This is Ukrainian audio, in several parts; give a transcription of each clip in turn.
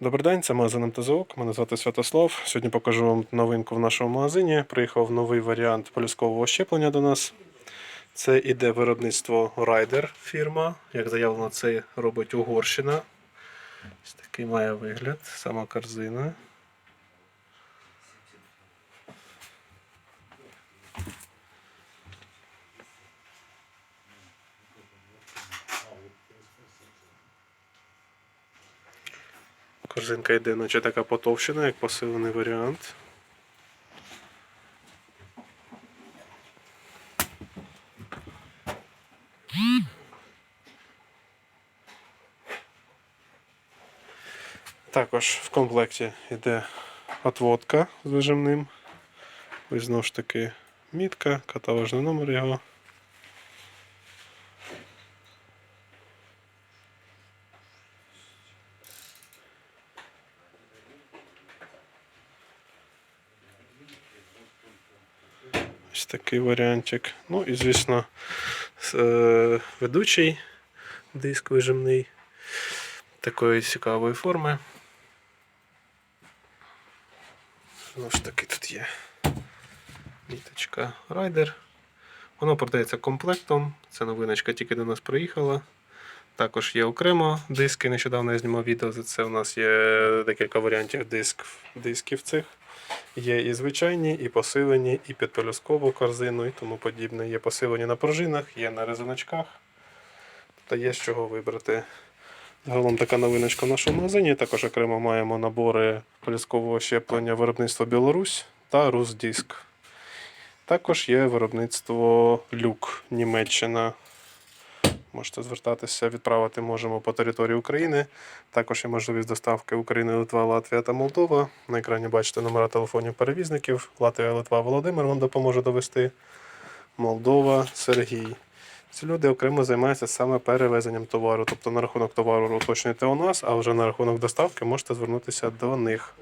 Добрий день, це магазин МТЗОК. Мене звати Святослав. Сьогодні покажу вам новинку в нашому магазині. Приїхав новий варіант полюскового щеплення до нас. Це іде виробництво Райдер фірма. Як заявлено, це робить Угорщина. Ось такий має вигляд, сама корзина. Корзинка йде, наче така потовщена, як посилений варіант. Також в комплекті йде отводка з вижимним. Ось знову ж таки мітка, каталожний номер його. Ось такий варіантик. Ну і, звісно, е, ведучий диск вижимний такої цікавої форми. Знову ж таки, тут є ніточка Rider. Воно продається комплектом. Це новиночка тільки до нас приїхала. Також є окремо диски. Нещодавно я знімав відео за це. У нас є декілька варіантів диск, дисків цих. Є і звичайні, і посилені, і під пелюскову корзину, і тому подібне. Є посилені на пружинах, є на резиночках. Та є з чого вибрати. Загалом така новиночка в нашому магазині. Також окремо маємо набори пелюскового щеплення виробництва Білорусь та Русдиск. Також є виробництво Люк Німеччина. Можете звертатися, відправити можемо по території України. Також є можливість доставки України, Литва, Латвія та Молдова. На екрані бачите номера телефонів перевізників. Латвія, Литва, Володимир вам допоможе довести. Молдова, Сергій. Ці люди окремо займаються саме перевезенням товару. Тобто на рахунок товару уточнюйте у нас, а вже на рахунок доставки можете звернутися до них.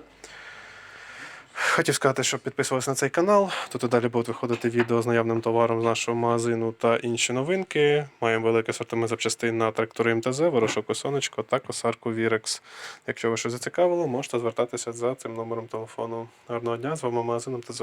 Хотів сказати, щоб підписувалися на цей канал. Тут далі будуть виходити відео з наявним товаром з нашого магазину та інші новинки. Маємо великий асортимент запчастин на трактори МТЗ, ворошок сонечко та косарку Вірекс. Якщо ви щось зацікавило, можете звертатися за цим номером телефону. Гарного дня, з вами магазин МТЗ.